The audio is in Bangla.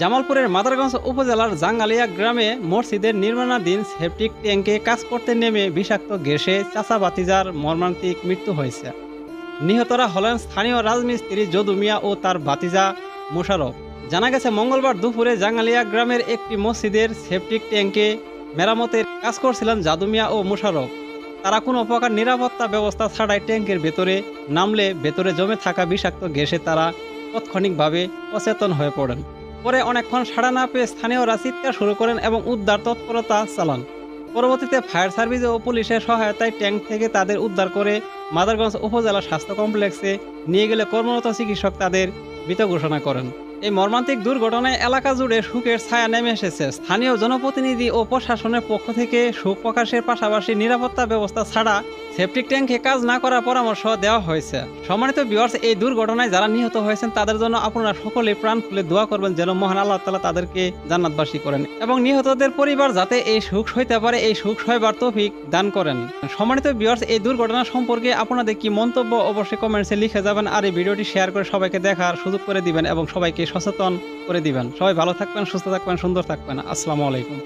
জামালপুরের মাদারগঞ্জ উপজেলার জাঙ্গালিয়া গ্রামে মসজিদের নির্মাণাধীন সেপটিক ট্যাঙ্কে কাজ করতে নেমে বিষাক্ত গ্যাসে চাচা বাতিজার মর্মান্তিক মৃত্যু হয়েছে। নিহতরা হলেন স্থানীয় রাজমিস্ত্রি যদু মিয়া ও তার ভাতিজা মোশারফ জানা গেছে, মঙ্গলবার দুপুরে জাঙ্গালিয়া গ্রামের একটি মসজিদের সেপটিক ট্যাঙ্কে মেরামতের কাজ করছিলেন জাদু মিয়া ও মোশারফ তারা কোনো প্রকার নিরাপত্তা ব্যবস্থা ছাড়াই ট্যাঙ্কের ভেতরে নামলে ভেতরে জমে থাকা বিষাক্ত গ্যাসে তারা তাৎক্ষণিকভাবে অচেতন হয়ে পড়েন। পরে অনেকক্ষণ সাড়া না পেয়ে স্থানীয়রা চিৎকার শুরু করেন এবং উদ্ধার তৎপরতা চালান। পরবর্তীতে ফায়ার সার্ভিস ও পুলিশের সহায়তায় ট্যাঙ্ক থেকে তাদের উদ্ধার করে মাদারগঞ্জ উপজেলা স্বাস্থ্য কমপ্লেক্সে নিয়ে গেলে কর্মরত চিকিৎসক তাদের মৃত ঘোষণা করেন। এই মর্মান্তিক দুর্ঘটনায় এলাকা জুড়ে শোকের ছায়া নেমে এসেছে। স্থানীয় জনপ্রতিনিধি ও প্রশাসনের পক্ষ থেকে শোক প্রকাশের পাশাপাশি নিরাপত্তা ব্যবস্থা ছাড়া সেপটিক ট্যাঙ্কে কাজ না করার পরামর্শ দেওয়া হয়েছে। সম্মানিত বিয়ার্স এই দুর্ঘটনায় যারা নিহত হয়েছেন, তাদের জন্য আপনারা সকলে প্রাণ খুলে দোয়া করবেন যেন মহান আল্লাহ তালা তাদেরকে জান্নাতবাসী করেন এবং নিহতদের পরিবার যাতে এই সুখ সইতে পারে, এই সুখ সইবার তৌফিক দান করেন। সম্মানিত বিয়ার্স এই দুর্ঘটনা সম্পর্কে আপনাদের কি মন্তব্য অবশ্যই কমেন্টসে লিখে যাবেন আর এই ভিডিওটি শেয়ার করে সবাইকে দেখার সুযোগ করে দিবেন এবং সবাইকে সচেতন করে দিবেন। সবাই ভালো থাকবেন, সুস্থ থাকবেন, সুন্দর থাকবেন। আসসালামু আলাইকুম।